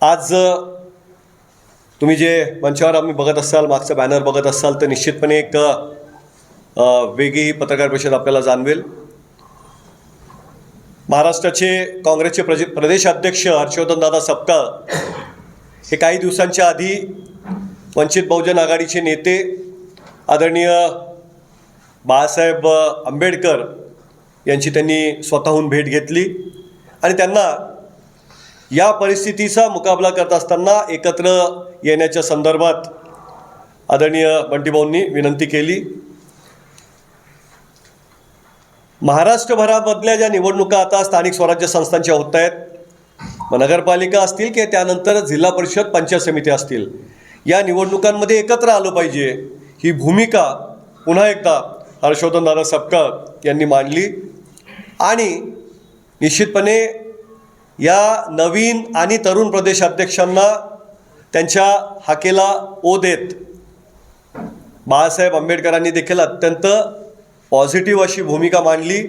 आज तुम्ही जे मंचावर आम्ही बघत असाल मागचं बॅनर बघत असाल तर निश्चितपणे एक वेगळी पत्रकार परिषद आपल्याला जाणवेल. महाराष्ट्राचे काँग्रेसचे प्रजे प्रदेशाध्यक्ष हर्षवर्धनदादा सपकाळ हे काही दिवसांच्या आधी वंचित बहुजन आघाडीचे नेते आदरणीय बाळासाहेब आंबेडकर यांची त्यांनी स्वतःहून भेट घेतली. आणि त्यांना या परिस्थितीचा मुकाबला करत असताना एकत्र येण्याच्या संदर्भात आदरणीय बंटीभाऊंनी विनंती केली. महाराष्ट्रभरामधल्या ज्या निवडणुका आता स्थानिक स्वराज्य संस्थांच्या होत आहेत नगरपालिका असतील की त्यानंतर जिल्हा परिषद पंचायत समिती असतील या निवडणुकांमध्ये एकत्र आलं पाहिजे ही भूमिका पुन्हा एकदा हर्षवर्धनदादा सपकाळ यांनी मांडली. आणि निश्चितपणे या नवीन आणि तरुण प्रदेशाध्यक्षांना त्यांच्या हाकेला ओ देत बाळासाहेब आंबेडकरांनी देखील अत्यंत पॉझिटिव्ह अशी भूमिका मांडली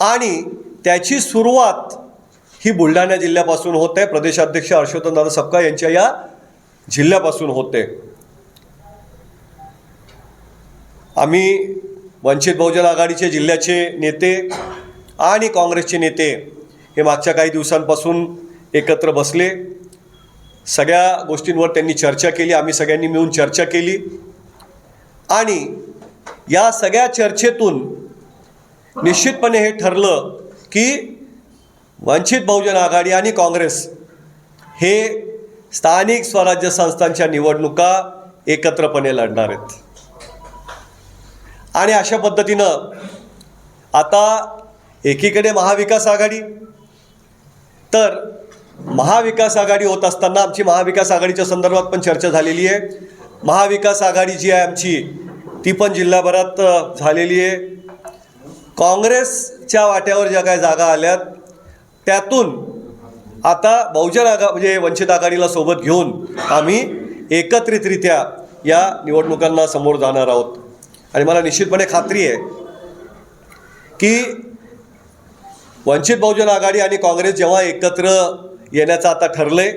आणि त्याची सुरुवात ही बुलढाणा जिल्ह्यापासून होते. प्रदेशाध्यक्ष हर्षवर्धनदादा सपकाळ यांच्या या जिल्ह्यापासून होते. आम्ही वंचित बहुजन आघाडीचे जिल्ह्याचे नेते आणि काँग्रेसचे नेते हे मागच्या काही दिवसांपासून एकत्र बसले. सगळ्या गोष्टींवर त्यांनी चर्चा केली. आम्ही सगळ्यांनी मिळून चर्चा केली. आणि या सगळ्या चर्चेतून निश्चितपणे हे ठरलं की वंचित बहुजन आघाडी आणि काँग्रेस हे स्थानिक स्वराज्य संस्थांच्या निवडणुका एकत्रपणे लढणार आहेत. आणि अशा पद्धतीनं आता एकीकडे महाविकास आघाडी तर महाविकास आघाडी होत असताना आमची महाविकास आघाडीच्या संदर्भात पण चर्चा झालेली आहे. महाविकास आघाडी जी आहे आमची ती पण जिल्हाभरात झालेली आहे. काँग्रेसच्या वाट्यावर ज्या काही जागा आल्यात त्यातून आता बहुजन आघा म्हणजे वंचित आघाडीला सोबत घेऊन आम्ही एकत्रितरित्या या निवडणुकांना समोर जाणार आहोत. आणि मला निश्चितपणे खात्री आहे की वंचित बहुजन आघाडी आणि काँग्रेस जेव्हा एकत्र येण्याचं आता ठरले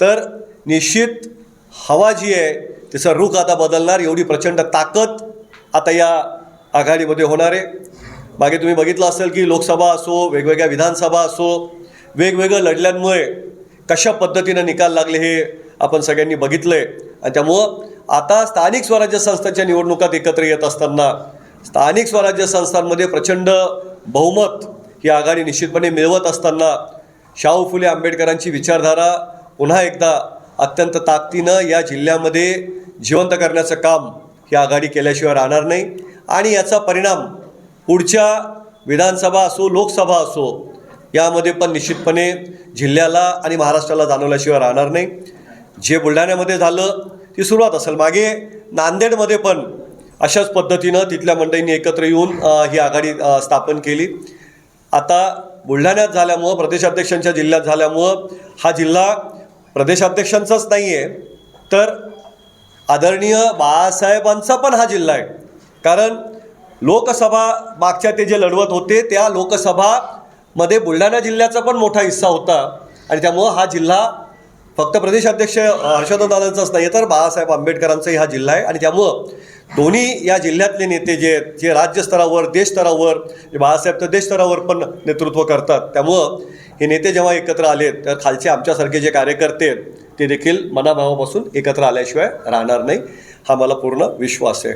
तर निश्चित हवा जी आहे तिचं रुख आता बदलणार एवढी प्रचंड ताकद आता या आघाडीमध्ये होणार आहे. मागे तुम्ही बघितलं असेल की लोकसभा असो वेगवेगळ्या विधानसभा असो वेगवेगळं लढल्यांमुळे कशा पद्धतीनं निकाल लागले हे आपण सगळ्यांनी बघितलं आहे आणि त्यामुळं आता स्थानिक स्वराज्य संस्थांच्या निवडणुकात एकत्र येत असताना स्थानिक स्वराज्य संस्थांमध्ये प्रचंड बहुमत ही आघाडी निश्चितपणे मिळवत असताना शाहू फुले आंबेडकरांची विचारधारा पुन्हा एकदा अत्यंत ताकदीनं या जिल्ह्यामध्ये जिवंत करण्याचं काम ही आघाडी केल्याशिवाय राहणार नाही. आणि याचा परिणाम पुढच्या विधानसभा असो लोकसभा असो यामध्ये पण निश्चितपणे जिल्ह्याला आणि महाराष्ट्राला जाणवल्याशिवाय राहणार नाही. जे बुलढाण्यामध्ये झालं ती सुरुवात असेल. मागे नांदेडमध्ये पण अशाच पद्धतीनं तिथल्या मंडळींनी एकत्र येऊन ही आघाडी स्थापन केली. आता बुलढाण्यात झाल्यामुळं प्रदेशाध्यक्षांच्या जिल्ह्यात झाल्यामुळं हा जिल्हा प्रदेशाध्यक्षांचाच नाही आहे तर आदरणीय बाळासाहेबांचा पण हा जिल्हा आहे. कारण लोकसभा मागच्या ते जे लढवत होते त्या लोकसभामध्ये बुलढाणा जिल्ह्याचा पण मोठा हिस्सा होता. आणि त्यामुळं हा जिल्हा फक्त प्रदेशाध्यक्ष हर्षवर्धनदादांचाच नाही तर बाळासाहेब आंबेडकरांचाही हा जिल्हा आहे. आणि त्यामुळं दोन्ही या जिल्ह्यातले नेते जे आहेत जे राज्यस्तरावर देशस्तरावर जे बाळासाहेब तर देशस्तरावर पण नेतृत्व करतात. त्यामुळं हे नेते जेव्हा एकत्र आले तर खालचे आमच्यासारखे जे कार्यकर्ते आहेत ते देखील मनाभावापासून एकत्र आल्याशिवाय राहणार नाही. हा मला पूर्ण विश्वास आहे.